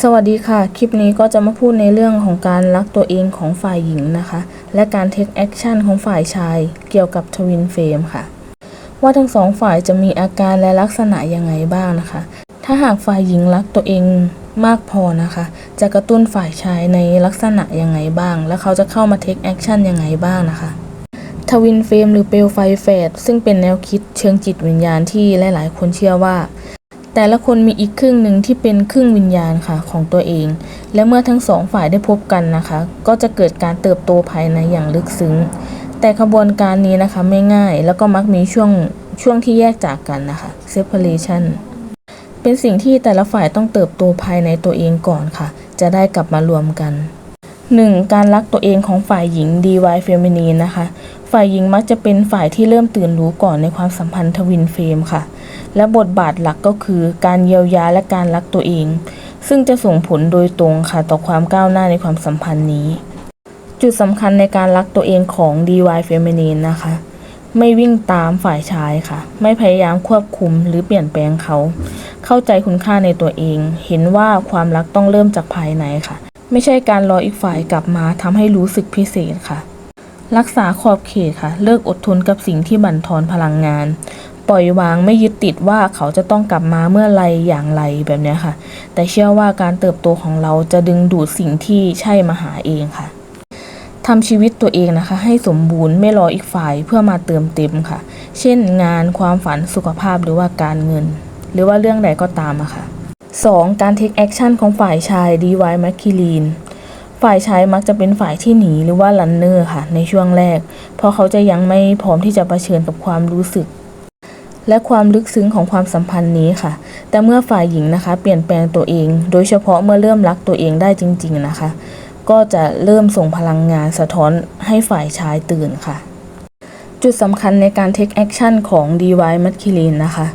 สวัสดีค่ะ คลิปนี้ก็จะมาพูดในเรื่องของการรักตัวเองของฝ่ายหญิงนะคะ และการเทคแอคชั่นของฝ่ายชาย เกี่ยวกับทวินเฟรมค่ะ ว่าทั้งสองฝ่ายจะมีอาการและลักษณะยังไงบ้างนะคะ ถ้าหากฝ่ายหญิงรักตัวเองมากพอนะคะ จะกระตุ้นฝ่ายชายในลักษณะยังไงบ้าง และเขาจะเข้ามาเทคแอคชั่นยังไงบ้างนะคะทวินเฟรมหรือเปลวไฟแฝดซึ่งเป็นแนวคิดเชิงจิตวิญญาณที่หลาย ๆ คนเชื่อว่า แต่ละคนมีอีกครึ่งหนึ่งที่เป็นครึ่งวิญญาณค่ะของตัวเอง และเมื่อทั้งสองฝ่ายได้พบกันนะคะ ก็จะเกิดการเติบโตภายในอย่างลึกซึ้ง แต่ขบวนการนี้นะคะไม่ง่ายแล้วก็มักมีช่วงช่วงที่แยกจากกันนะคะ separation เป็นสิ่งที่แต่ละฝ่ายต้องเติบโตภายในตัวเองก่อนค่ะ จะได้กลับมารวมกัน 1. การรักตัวเองของฝ่ายหญิง DY Feminine นะคะ ฝ่ายหญิงมักจะเป็นฝ่ายที่เริ่มตื่นรู้ก่อนในความสัมพันธ์ทวินเฟรมค่ะ และบทบาทหลักก็คือการเยียวยาและการรักตัวเอง ซึ่งจะส่งผลโดยตรงค่ะต่อความก้าวหน้าในความสัมพันธ์นี้ จุดสำคัญในการรักตัวเองของ DY Feminine นะคะ ไม่วิ่งตามฝ่ายชายค่ะ ไม่พยายามควบคุมหรือเปลี่ยนแปลงเขา เข้าใจคุณค่าในตัวเอง เห็นว่าความรักต้องเริ่มจากภายในค่ะ ไม่ใช่การรออีกฝ่ายกลับมาทำให้รู้สึกพิเศษค่ะ รักษาขอบเขตค่ะ เลิกอดทนกับสิ่งที่บั่นทอนพลังงาน ปล่อยวางไม่ยึดติดว่าเขาจะต้องกลับมาเมื่อไรอย่างไรแบบนี้ค่ะ แต่เชื่อว่าการเติบโตของเราจะดึงดูดสิ่งที่ใช่มาหาเองค่ะทำชีวิตตัวเองนะคะ ให้สมบูรณ์ไม่รออีกฝ่ายเพื่อมาเติมเต็มค่ะ เช่นงานความฝันสุขภาพหรือว่าการเงิน หรือว่าเรื่องใดก็ตามอะค่ะ 2. การเทคแอคชั่นของฝ่ายชาย DY m a c k i l e n ฝ่ายชายมักจะเป็นฝ่ายที่หนีหรือว่าลันเนอร์ค่ะ ในช่วงแรก เพราะเขาจะยังไม่พร้อมที่จะเผชิญกับความรู้สึก และความลึกซึ้งของความสัมพันธ์นี้ค่ะ แต่เมื่อฝ่ายหญิงนะคะ เปลี่ยนแปลงตัวเอง โดยเฉพาะเมื่อเริ่มรักตัวเองได้จริง ๆนะคะ ก็จะเริ่มส่งพลังงานสะท้อนให้ฝ่ายชายตื่นค่ะ จุดสำคัญในการเทคแอคชั่นของ DY m a c k i l e n นะคะ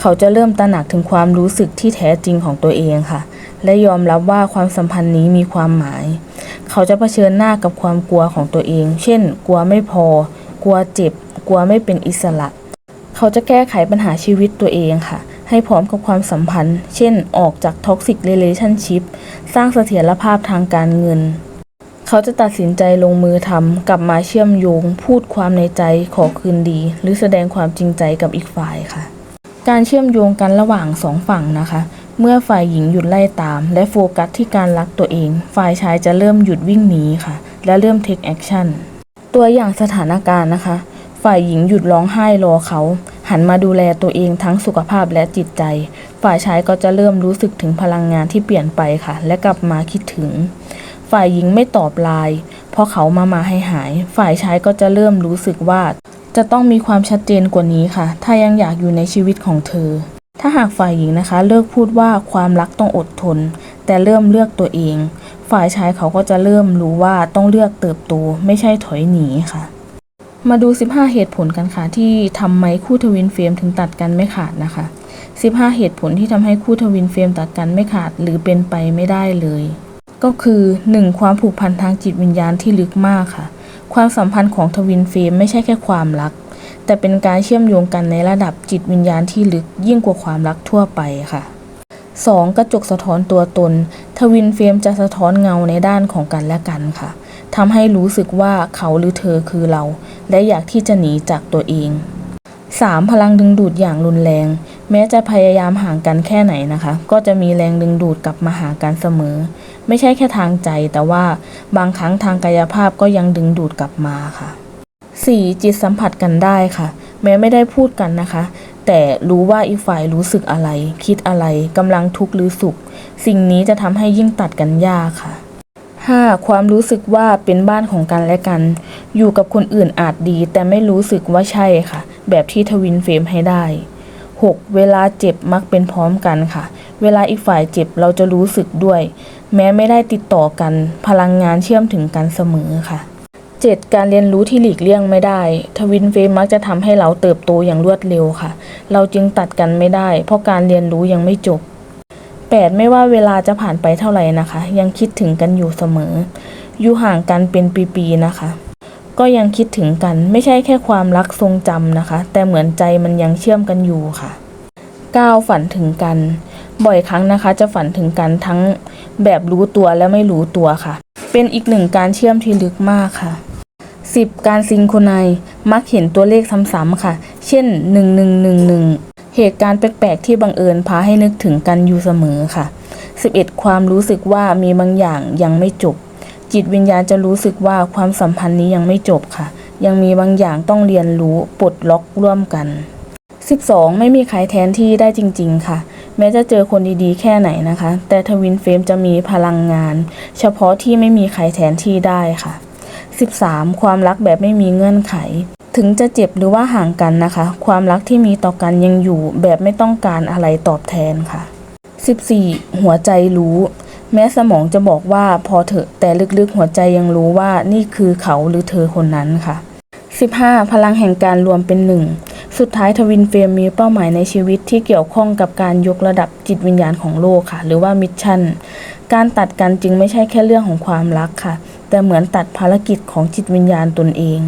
เขาจะเริ่มตระหนักถึงความรู้สึกที่แท้จริงของตัวเองค่ะ และยอมรับว่าความสัมพันธ์นี้มีความหมาย เขาจะเผชิญหน้ากับความกลัวของตัวเอง เช่น กลัวไม่พอ กลัวเจ็บ กลัวไม่เป็นอิสระ เขาจะแก้ไขปัญหาชีวิตตัวเองค่ะ ให้พร้อมกับความสัมพันธ์ เช่น ออกจากท็อกซิกเรเลชั่นชิพสร้างเสถียรภาพทางการเงิน เขาจะตัดสินใจลงมือทำกลับมาเชื่อมโยง พูดความในใจขอคืนดี หรือแสดงความจริงใจกับอีกฝ่ายค่ะ การเชื่อมโยงกันระหว่างสองฝั่งนะคะ เมื่อฝ่ายหญิงหยุดไล่ตาม และโฟกัสที่การรักตัวเอง ฝ่ายชายจะเริ่มหยุดวิ่งหนีค่ะ และเริ่มเทคแอคชั่นตัวอย่างสถานการณ์นะคะ ฝ่ายหญิงหยุดร้องไห้รอเขา หันมาดูแลตัวเองทั้งสุขภาพและจิตใจ ฝ่ายชายก็จะเริ่มรู้สึกถึงพลังงานที่เปลี่ยนไปค่ะ และกลับมาคิดถึง ฝ่ายหญิงไม่ตอบไลน์เพราะเขามามาให้หาย ฝ่ายชายก็จะเริ่มรู้สึกว่า จะต้องมีความชัดเจนกว่านี้ค่ะ ถ้ายังอยากอยู่ในชีวิตของเธอ ถ้าหากฝ่ายหญิงนะคะ เลิกพูดว่าความรักต้องอดทน แต่เริ่มเลือกตัวเอง ฝ่ายชายเขาก็จะเริ่มรู้ว่าต้องเลือกเติบโตไม่ใช่ถอยหนีค่ะ มาดู 15 เหตุผลกันค่ะ ที่ทำไมคู่ทวินเฟรมถึงตัดกันไม่ขาดนะคะ 15 เหตุผลที่ทำให้คู่ทวินเฟรมตัดกันไม่ขาดหรือเป็นไปไม่ได้เลย ก็คือ 1. ความผูกพันทางจิตวิญญาณที่ลึกมากค่ะ ความสัมพันธ์ของทวินเฟรมไม่ใช่แค่ความรัก แต่เป็นการเชื่อมโยงกันในระดับจิตวิญญาณที่ลึกยิ่งกว่าความรักทั่วไปค่ะ 2. กระจกสะท้อนตัวตน ทวินเฟรมจะสะท้อนเงาในด้านของกันและกันค่ะ ทำให้รู้สึกว่าเขาหรือเธอคือเรา และอยากที่จะหนีจากตัวเอง 3. พลังดึงดูดอย่างรุนแรง แม้จะพยายามห่างกันแค่ไหนนะคะ ก็จะมีแรงดึงดูดกลับมาหากันเสมอ ไม่ใช่แค่ทางใจ แต่ว่าบางครั้งทางกายภาพก็ยังดึงดูดกลับมาค่ะ 4. จิตสัมผัสกันได้ค่ะ แม้ไม่ได้พูดกันนะคะ แต่รู้ว่าอีกฝ่ายรู้สึกอะไร คิดอะไรกำลังทุกข์หรือสุข สิ่งนี้จะทำให้ยิ่งตัดกันยากค่ะ 5. ความรู้สึกว่าเป็นบ้านของกันและกัน อยู่กับคนอื่นอาจดี แต่ไม่รู้สึกว่าใช่ค่ะ แบบที่ทวินเฟรมให้ได้ 6. เวลาเจ็บมักเป็นพร้อมกันค่ะ เวลาอีกฝ่ายเจ็บเราจะรู้สึกด้วย แม้ไม่ได้ติดต่อกัน พลังงานเชื่อมถึงกันเสมอค่ะ 7. การเรียนรู้ที่หลีกเลี่ยงไม่ได้ ทวินเฟรมมักจะทำให้เราเติบโตอย่างรวดเร็วค่ะ เราจึงตัดกันไม่ได้ เพราะการเรียนรู้ยังไม่จบ 8. ไม่ว่าเวลาจะผ่านไปเท่าไหร่นะคะ ยังคิดถึงกันอยู่เสมอ อยู่ห่างกันเป็นปีๆนะคะ ก็ยังคิดถึงกันไม่ใช่แค่ความรักทรงจำนะคะ แต่เหมือนใจมันยังเชื่อมกันอยู่ค่ะ 9. ฝันถึงกัน บ่อยครั้งนะคะ จะฝันถึงกันทั้งแบบรู้ตัวและไม่รู้ตัวค่ะ เป็นอีกหนึ่งการเชื่อมที่ลึกมากค่ะ 10. การซิงโครไนซ์มักเห็นตัวเลขซ้ำๆค่ะ เช่น 1111 เหตุการณ์แปลกๆที่บังเอิญพาให้นึกถึงกันอยู่เสมอค่ะ 11. ความรู้สึกว่ามีบางอย่างยังไม่จบ จิตวิญญาณจะรู้สึกว่าความสัมพันธ์นี้ยังไม่จบค่ะ ยังมีบางอย่างต้องเรียนรู้ปลดล็อกร่วมกัน 12. ไม่มีใครแทนที่ได้จริง ๆ ค่ะ แม้จะเจอคนดีๆ แค่ไหนนะคะ แต่ทวินเฟรมจะมีพลังงาน เฉพาะที่ไม่มีใครแทนที่ได้ค่ะ 13. ความรักแบบไม่มีเงื่อนไข ถึงจะเจ็บหรือว่าห่างกันนะคะ ความรักที่มีต่อกันยังอยู่แบบไม่ต้องการอะไรตอบแทนค่ะ 14. หัวใจรู้ แม้สมองจะบอกว่าพอเถอะแต่ลึกๆหัวใจยังรู้ว่านี่คือเขาหรือเธอคนนั้นค่ะ 15. พลังแห่งการรวมเป็นหนึ่ง สุดท้ายทวินเฟรมมีเป้าหมายในชีวิตที่เกี่ยวข้องกับการยกระดับจิตวิญญาณของโลกค่ะ หรือว่ามิชชั่น การตัดกันจึงไม่ใช่แค่เรื่องของความรักค่ะ แต่เหมือนตัดภารกิจของจิตวิญญาณตนเอง